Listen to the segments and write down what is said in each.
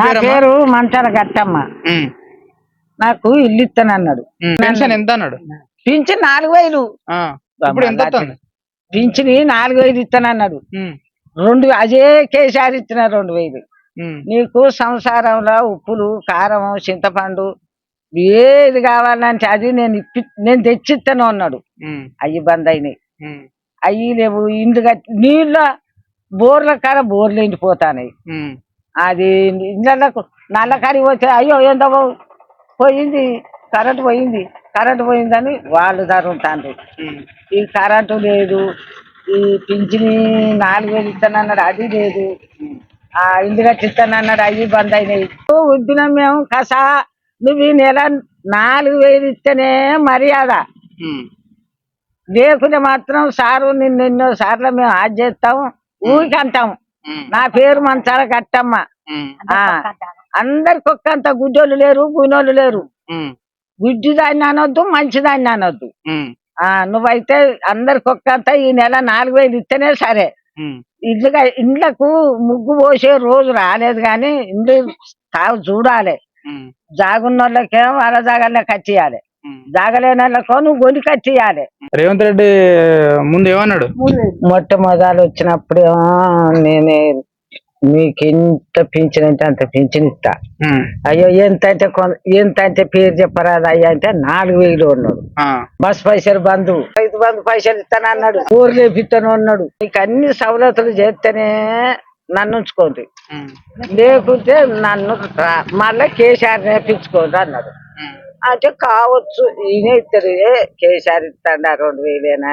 నా పేరు మంచాల గట్టమ్మ. నాకు ఇల్లు ఇస్తానన్నాడు ఉమ్. పెన్షన్ ఎంత అన్నాడు? పింఛన్ నాలుగు వేలు. ఇప్పుడు ఎంత పింఛని నాలుగు వేలు ఇస్తానన్నాడు ఉమ్, రెండు అదే కేసీఆర్ ఇచ్చిన రెండు వేలు. నీకు సంసారంలో ఉప్పులు కారం చింతపండు ఏది కావాలంటే అది నేను ఇప్పి నేను తెచ్చిస్తాను అన్నాడు. అయ్యి బంద్ అయినాయి. అయ్యి లేవు ఇండ్లు కట్టి నీళ్ళ బోర్ల కాడ బోర్లు ఎండిపోతానాయి అది ఇళ్ళకు నల్ల కరి పోతే అయ్యో ఏందో పోయింది కరెంటు పోయింది కరెంటు పోయిందని వాళ్ళు ఉమ్, ఈ కరెంటు లేదు ఈ పింఛని నాలుగు వేలు ఇస్తానన్నాడు అది లేదు. ఆ ఇల్లు కట్టిస్తానన్నాడు అవి బంద్ అయినాయి. వద్దున మేము కసా నువ్వు ఈ నెల నాలుగు వేలు ఇస్తేనే మర్యాద. లేకుంటే మాత్రం సారు నిన్ను ఎన్నో సార్లు మేము ఆజ్ చేస్తాం ఊరికి అంటాం ఉమ్, నా పేరు మంచాల కట్టమ్మ ఉమ్, ఆ, అందరికి ఒక్కంత గుడ్డోళ్ళు లేరు గునోళ్ళు లేరు. ఉమ్, గుడ్డి దాన్ని అనొద్దు. మంచి దాన్ని అనొద్దు నువ్వైతే అందరికి ఒక్కంత ఈ నెల నాలుగు వేలు ఇస్తేనే సరే. ఉమ్, ఇల్లుగా ఇండ్లకు ముగ్గు పోసే రోజు రాలేదు కానీ ఇండ్లు తావు చూడాలి. ఉమ్, జాగున్న వాళ్ళకేమో వాళ్ళ జాగాల్లో కట్టియాలి ఉమ్. జాగలేని వాళ్ళకో నువ్వు కట్టియాలి రేవంత్ రెడ్డి ముందు ఏమన్నాడు? మొట్టమొదలు వచ్చినప్పుడేమో నేనే మీకు ఎంత పింఛన్ అంటే అంత పింఛన్ ఇస్తా. అయ్యో ఎంత అంటే కొన- ఎంత అంటే పేరు చెప్పరాదు అయ్యా అంటే నాలుగు వేలు ఉన్నాడు ఆ, బస్ పైసలు బంధు. రైతు బంధు పైసలు ఇస్తాను అన్నాడు. ఊరు లేపిస్తాను అన్నాడు. నీకు అన్ని సవలతులు చేస్తేనే నన్ను ఉంచుకోండి. లేకుంటే నన్ను మళ్ళా కేసీఆర్ నేర్పించుకోండి అన్నాడు. అంటే కావచ్చు ఈయన ఇస్తారు కేసీఆర్ ఇస్తాడు రెండు వేలేనా?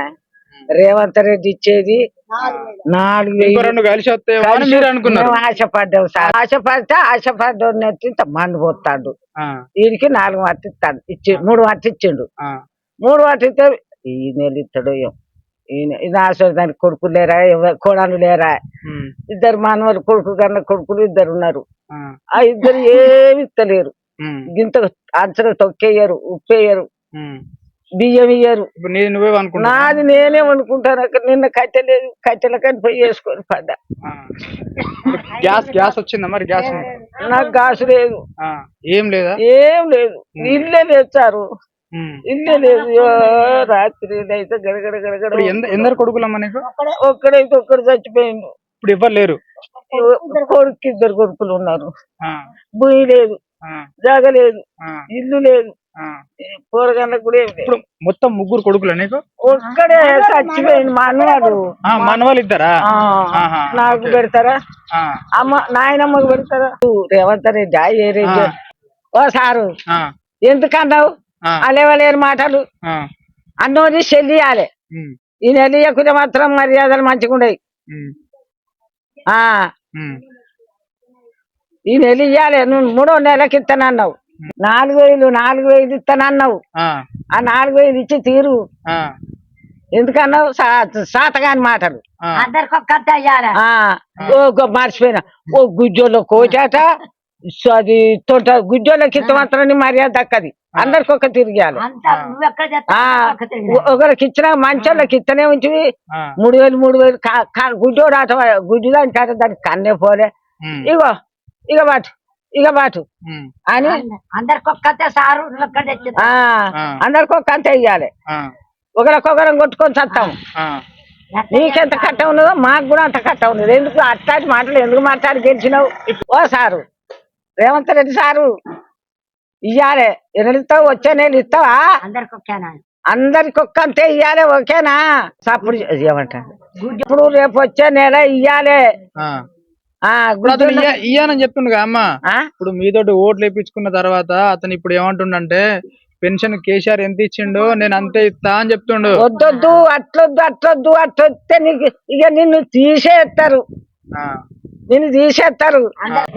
రేవంత్ రెడ్డి ఇచ్చేది నాలుగు వేలు. రెండు కలిసి ఆశపడ్డాం సార్. ఆశపడితే ఇంత మందు పోతాడు ఆ, వీడికి నాలుగు మట్టి ఇస్తాడు. ఇచ్చి మూడు మట్టి ఇచ్చిండు. ఆ, మూడు మట్టి ఇస్తే ఈ నెల ఇస్తాడు ఏం ఈయన ఇది ఆశ దానికి కొడుకులు లేరా? కోడలు లేరా? ఇద్దరు మానవులు కొడుకు కన్నా కొడుకులు ఇద్దరు ఉన్నారు. ఆ, ఇద్దరు ఏమి ఇస్తలేరు గింత అంచనా తొక్కేయరు ఉప్పేయరు. బియ్యం ఇయ్యరు. నీది నువ్వే అనుకున్నా నాది నేనే అనుకుంటాను అక్కడ నిన్న కట్టెలేదు కట్టెల కానీ పోయి వేసుకొని పడ్డా. గ్యాస్ గ్యాస్ వచ్చిందా మరి? గ్యాస్? నాకు గాసు లేదు. ఆ, ఏం లేదా? ఏం లేదు. ఇల్లే తెచ్చారు. ఇల్లే లేదు. రాత్రి అయితే గడగడ గడగడ ఎందరు కొడుకులమ్మా నీకు? ఒక్కడైతే ఒక్కడు చచ్చిపోయిండు. ఇప్పుడు ఎవ్వరు లేరు? కొడుకు ఇద్దరు కొడుకులు ఉన్నారు. భూమి లేదు. జాగ లేదు. ఇల్లు లేదు. కూరగాయలకు కూడా ఇప్పుడు మొత్తం ముగ్గురు కొడుకులా నీకు? ఒక్కడే చచ్చిపోయింది మా అన్నవాడు. ఆ, మనవాళ్ళు ఇద్దరా? నాకు. పెడతారా? అమ్మ నాయనమ్మకు పెడతారా? రేవంత్ రెడ్డి ఏ రెడ్డి. ఓ సారు ఎందుకన్నావు అలేవలేని మాటలు. అన్నోది చెల్లియాలి ఈ నెల్లియకుంటే మాత్రం మర్యాదలు మంచిగా ఉండయి ఉమ్, ఆ. ఉమ్, ఈ నెల ఇయ్యాలి నువ్వు మూడో నెలకి ఇస్తానన్నావు నాలుగు వేలు నాలుగు వేలు ఇస్తానన్నావు ఆ, ఆ నాలుగు వేలు ఇచ్చి తీరు. ఎందుకన్నావు? సాతగాని మాటలు. మర్చిపోయినా. ఓ గుజ్జోలో కోచాట అది తోట గుజ్జోళ్ళకి ఇస్తే మాత్రం మర్యాద దక్కది. అందరికి ఒక తిరిగాలి ఒకరికి ఇచ్చిన మంచోళ్ళకి ఇస్తనే ఉంచివి. ఆ, మూడు వేలు మూడు వేలు గుడ్డోడు ఆట గుడ్డు దానికి ఆట దానికి కన్నే పోలే. ఇగో ఇక బాటు ఇక బాటు అని అందరికొక్కతే సారు. అందరికి ఒక అంత ఇయ్యాలి. ఆ, ఒకరికొకరం కొట్టుకొని చస్తాం నీకెంత కట్ట ఉన్నదో మాకు కూడా అంత కట్ట ఉన్నది. ఎందుకు అట్లాంటి మాటలు ఎందుకు మాట్లాడి గెలిచినావు? ఓ సారు రేవంత్ రెడ్డి సారు ఇయ్యాలే. ఎన్నడు ఇస్తావు వచ్చే నెల ఇస్తావా? అందరికొక్కేనా? అందరికి ఒక్క అంతే ఇయ్యాలే ఓకేనా? సప్పుడు ఏమంటారు? ఇప్పుడు రేపు వచ్చే నెల ఇయ్యాలే. అతను ఇయ్యనని చెప్తుండగా అమ్మ? ఇప్పుడు మీతోటి ఓట్లు వేయించుకున్న తర్వాత అతను ఇప్పుడు ఏమంటుండంటే పెన్షన్ కేసీఆర్ ఎంత ఇచ్చిండో నేను అంతే ఇస్తా అని చెప్తుండు. వద్దొద్దు అట్లొద్దు అట్లొద్దు అట్లొస్తే నీకు ఇక నిన్ను తీసేస్తారు. నిన్ను తీసేస్తారు.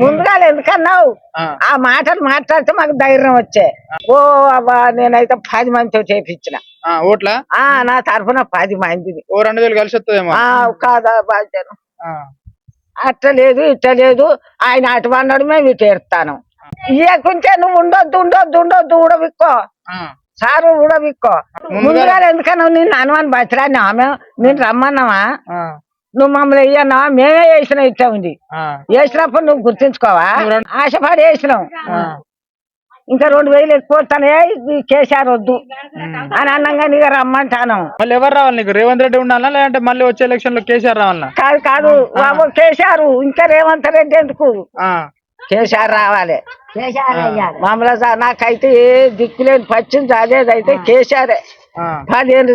ముందుగా ఎందుకన్నావు? ఆ, ఆ మాటలు మాట్లాడితే మాకు ధైర్యం వచ్చే. ఓ అబ్బా నేనైతే పది మందితో చేపించిన. ఆ, ఓట్లా? ఆ నా తరఫున పది మందిని. ఓ రెండు వేలు కలిసి వస్తుందేమో. కాదా బాధ్యను ఆ, అట్ట లేదు ఇట్ట లేదు. ఆయన అటు అన్నాడు మేము ఇటు ఎడతాను ఇవ్వకుంటే నువ్వు ఉండొద్దు ఉండొద్దు ఉండొద్దు ఉడవిక్కో ఆ, సారు ఉడవిక్కో ముందుగా ఎందుకన్నావు నిన్ను అనుమాని బతిరాని ఆమె నేను రమ్మన్నావా? నువ్వు మమ్మల్ని ఇయ్యన్నా మేమే వేసినాం ఇట్లా ఉంది వేసినప్పుడు నువ్వు గుర్తించుకోవా? ఆశపడి వేసినాం ఆ, ఇంకా రెండు వేలు ఇది కేసీఆర్ వద్దు. అని అన్నంగా నీకు రమ్మంటాను. మళ్ళీ ఎవరు రావాలి నీకు? రేవంత్ రెడ్డి ఉండాలా? లేదంటే మళ్ళీ వచ్చే ఎలక్షన్లో కేసీఆర్ రావాలా? కాదు కాదు. బాబు కేసీఆర్. ఇంకా రేవంత్ రెడ్డి ఎందుకు? ఆ, కేసీఆర్ రావాలి. మామూలు నాకైతే ఏ దిక్కులేని పచ్చింది చదివేదైతే కేసీఆరే. ఆ, పదేళ్ళు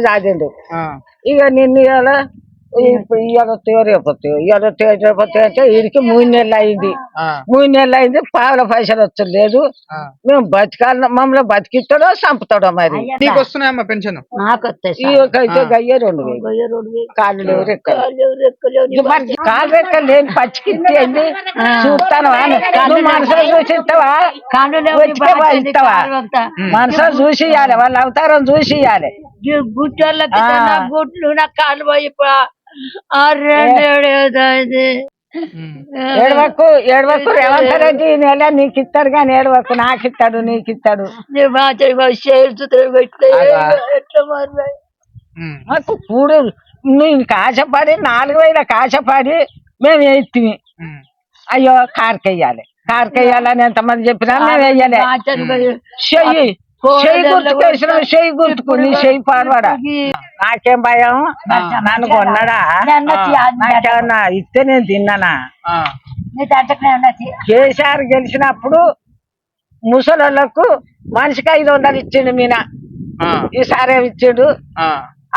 ఆ, ఇక నిన్ను ఇప్పుడు ఇవాళ రేపు ఇవాళ రేపు అంటే వీడికి మూడు నెలలు అయింది. మూడు నెలలు అయింది పావుల పైసలు వచ్చలేదు. ఆ. మేము బతకాల మమ్మల్ని బతికిస్తాడో చంపుతాడో మరి. నీకు వస్తున్నాయమ్మా పెన్షన్? నాకు వస్తాయి గయ్యే రెండు వేలు. కాళ్ళు లేవు రెక్కలు ఇది మరి కాళ్ళు రెక్కలు లేని చూస్తాను మనసులో చూసి ఇస్తావా? ఇస్తావా? మనసులో చూసి ఇవ్వాలి వాళ్ళ అవతారం చూసి ఇవ్వాలి. నా గుట్లు నా కాళ్ళు పోయి ఏడవకు ఏడవకు రేవంత్ రెడ్డి ఈ నెల నీకు ఇస్తాడు కానీ ఏడవకు నాకు ఇస్తాడు నీకు ఇస్తాడు. మాకు కూడు నువ్వు కాశపడి నాలుగు వేల కాశపడి మేము వేస్తుంది ఉమ్. అయ్యో కారుకెయ్యాలి కారుకెయ్యాలని ఎంతమంది చెప్పినా మేము వెయ్యాలి చెయ్యి. చెయ్యి గుర్తుకు వేసినాం చెయ్యి గుర్తుకు నీ చెయ్యి పాడవాడా? నాకేం భయం? నన్ను కొన్నాడా? నాకేమన్నా ఇస్తే నేను తిన్నానా? కేసీఆర్ గెలిచినప్పుడు ముసలోళ్ళకు మనిషికి ఐదు వందలు ఇచ్చిండు మీన. ఈసారి ఇచ్చిండు?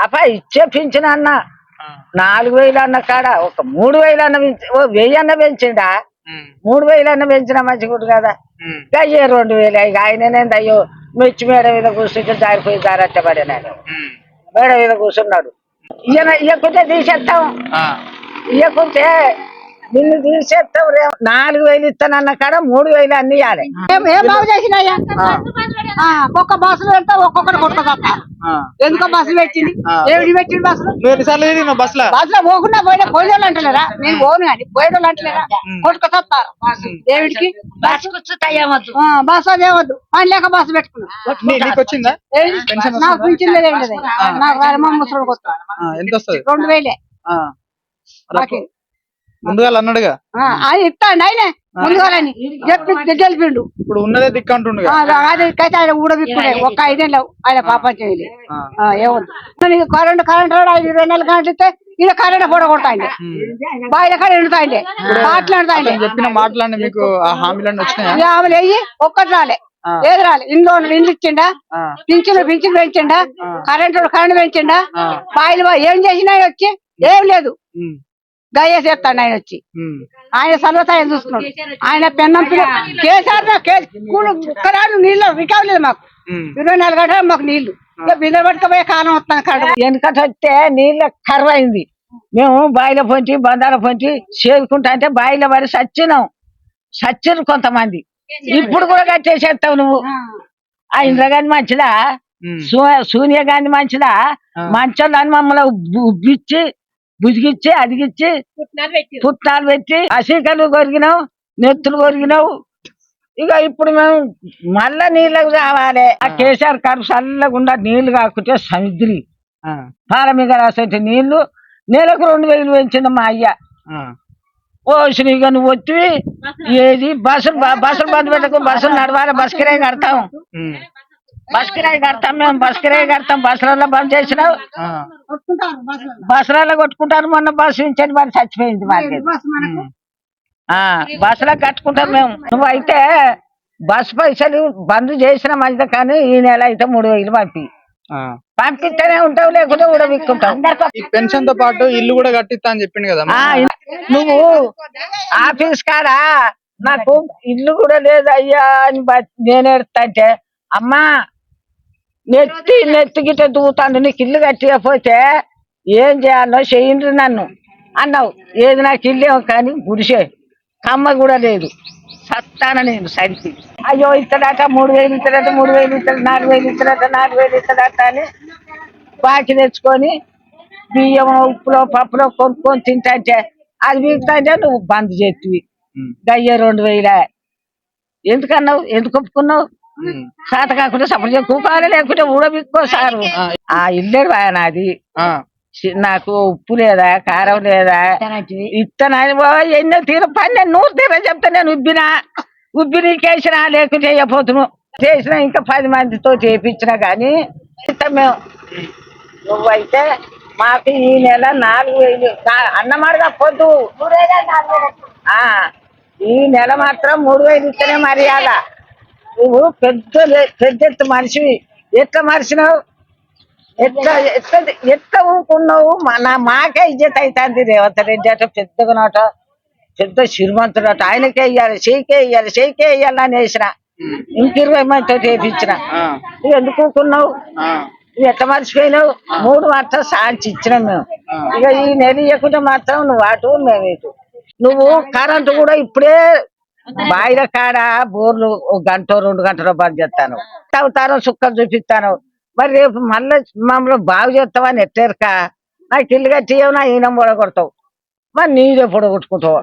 అప్ప ఇచ్చే పింఛన్ అన్న. నాలుగు వేలు అన్న కాడ ఒక మూడు వేలు అన్న పెంచి ఓ వెయ్యి అన్న పెంచిండా? మూడు వేలు అన్న పెంచిన మంచిగుడు కదా? అయ్యే రెండు వేలు ఇక ఆయననేంది అయ్యో మెచ్చి మేడ మీద కూర్చుంటే జారిపోయి జారట్టబడినాడు ఉమ్, మేడ మీద కూర్చున్నాడు. ఈయన ఇయ్యకుంటే తీసేస్తాం ఇయ్యకుంటే నిన్ను తీసేస్తాం రే నాలుగు వేలు ఇస్తానన్న కాడ మూడు వేలు అన్ని ఇవ్వాలి ఏం బాగు ఒక్క బస్సులు వెళ్తా ఒక్కొక్కటి కొట్టుకొస్తా ఆ. ఎందుకో బస్సులు పెట్టింది. ఏమిటి పెట్టింది బస్సులు? నువ్వు ఎన్నిసార్లు తిరిగినావు బస్లో బస్సులో పోకుండా పోయిన పోయేవాళ్ళు అంటలేరా? నేను పోను కానీ పోయేవాళ్ళు అంటలేరా? కొట్టుకొస్తారు ఏమిటికి బస్ కూర్చుంటాయేమొద్దు ఆ, బస్సు అదేవద్దు పని లేక బస్సు పెట్టుకున్నా. నీకు పింఛన్ ముసలు కొత్త రెండు వేలే. ముందుగా అన్నాడుగా ఇస్తాండి ఆయనే ముందుగాలని. చెప్పి గెలిపిండు ఇప్పుడు ఉన్నదే దిక్కు అయితే ఆయన ఊడబిక్కుడే ఒక్క ఐదేళ్ళు ఆయన పాపం. ఏమవుతుంది కరెంట్ కరెంట్ ఇరవై నెలలు కరెంట్ ఇస్తే ఇక కరెంట్ పొడగొట్టాండి బాయిల కాడ ఎండుతాండి మాట్లాడుతాండి. చెప్పిన మాటలన్నీ మీకు ఆ హామీలన్నీ వచ్చినాయా? వెయ్యి ఒక్కటి రాలే. ఏది రాలే? ఇంట్లో ఇండ్లు ఇచ్చిండా? పింఛన్లు పింఛన్ పెంచిండా? కరెంట్ కరెంట్ పెంచిండా. బాయిలు ఏం చేసినా వచ్చి ఏం లేదు. ఉమ్, దయచేసి ఎత్తాడు ఆయన వచ్చి. ఆయన సర్వత ఆయన చూస్తున్నాడు. ఆయన పెన్నం పిల్ల కేసీఆర్ కూలు నీళ్ళు రికవలేదు మాకు. ఇరవై నాలుగు గంటలు మాకు నీళ్ళు బిందె పట్టుకపోయే కాలం వస్తాను కడుపు వెనకట వస్తే నీళ్ళ కరువు అయింది మేము బాయిల పొంచి బందాల పొంచి చేరుకుంటా అంటే బాయిల పడి సచ్చినాం. సచ్చిరు కొంతమంది. ఇప్పుడు కూడా కట్టేసేస్తావు నువ్వు. ఆ. మంచిదా ఉమ్. సూ- సూనియా గాంధీ మంచిదా ఆ. మంచోళ్ళని మమ్మల్ని ఉబ్బి- ఉబ్బిచ్చి బుదిగిచ్చి అదిగిచ్చి పుట్నాలు పెట్టి అసీకలు కొరిగినావు నెత్తులు కొరిగినావు. ఇక ఇప్పుడు మేము మళ్ళా నీళ్ళకు రావాలి. ఆ కేసీఆర్ కరువు చల్లకుండా నీళ్ళు కాకుంటే సముద్రి. మీద రాసేటి నీళ్ళు నెలకు రెండు వేలు పెంచింది మా అయ్య. ఓ నువ్వు వచ్చి ఏది? బస్సులు బస్సులు బంద్ పెట్టకు బస్సులు నడవాలి బస్ కిరాయి కడతాం. బస్ కిరాయి కడతాం మేము బస్ కిరాయి కడతాం బస్సులలో బంద్ చేసినావు? బస్సులలో కొట్టుకుంటారు మొన్న బస్సు నుంచి మరి చచ్చిపోయింది మాకు బస్సులో కట్టుకుంటాం మేము. నువ్వు అయితే బస్ పైసలు బంద్ చేసిన మంచిది కానీ ఈ నెల అయితే మూడు వేలు పంపి. పంపిస్తేనే ఉంటావు లేకుంటే ఉడబిక్కుంటావు ఈ పెన్షన్తో పాటు ఇల్లు కూడా కట్టిస్తా అని చెప్పిండు కదా నువ్వు ఆఫీస్ కాడ? నాకు ఇల్లు కూడా లేదు అయ్యా అని నేను ఎడతా అంటే అమ్మా నెత్తి నెత్తి గిట్ట దూతాను నీకు ఇల్లు కట్టకపోతే ఏం చేయాలో చేయండి నన్ను. అన్నావు ఏది నాకు ఇల్లేమో కానీ గుడిసే. కమ్మ కూడా లేదు. సత్తాన నేను సరికి అయ్యో ఇత్తడట మూడు వేలు ఇత్తడట మూడు వేలు ఇత్తడు నాలుగు వేలు ఇత్తడట నాలుగు వేలు ఇత్తడట అని బాకి తెచ్చుకొని బియ్యం ఉప్పులో పప్పులో కొనుక్కొని తింటాంటే అది వీకుతాంటే నువ్వు బంద్ చేతివి. గయ్య రెండు వేల. ఎందుకన్నావు? ఎందుకు ఒప్పుకున్నావు? సాత కాకుండా సపరేట్ కూకాలి లేకుంటే ఊడబిక్కో సారు ఆ ఇల్లేడు ఆయన అది నాకు ఉప్పు లేదా కారం లేదా ఇత్తనాని బాబా ఎన్నో తీర పని నేను నూరు తీర చెప్తా నేను ఉబ్బినా ఉబ్బి నీకేసినా లేకుంటే చేయపోతును చేసిన ఇంకా పది మందితో చేపించిన గాని ఇంత మేము నువ్వైతే మాకు ఈ నెల నాలుగు వేలు. అన్నమాడగా పొద్దు ఆ, ఈ నెల మాత్రం మూడు వేలు ఇస్తేనే మర్యాద. నువ్వు పెద్ద పెద్ద ఎత్తు మనిషివి. ఎట్లా మనిషినావు ఎట్లా ఎట్లా ఎట్లా ఊకున్నావు మా- నా మాకే ఇజ్జత్ అవుతుంది రేవంత్ రెడ్డి అట పెద్దగా నాట పెద్ద శ్రీమంతుడు అట. ఆయనకే ఇయ్యాలి చేయికే ఇయ్యాలి చేయికే ఇయ్యాలి అని వేసిన. ఇంక ఇరవై ఎందుకు ఊకున్నావు నువ్వు ఎట్లా మర్చిపోయినావు? మూడు మాత్రం సాంచి ఇచ్చినాం మేము. ఇక ఈ నెల ఇవ్వకుంటే మాత్రం నువ్వు అటు మేము ఇటు. నువ్వు కరెంటు కూడా ఇప్పుడే బాయిల కాడ బోర్లు ఒక గంట రెండు గంటలు బంద్ చేస్తాను. అవుతారో సుక్కలు చూపిస్తాను. మరి రేపు మళ్ళీ మమ్మల్ని బాగు చేస్తావని ఎట్టేరక నాకు ఇల్లు కట్టి నా ఈయన పొడగొడతావు మరి నీదే పొడగొట్టుకుంటావు.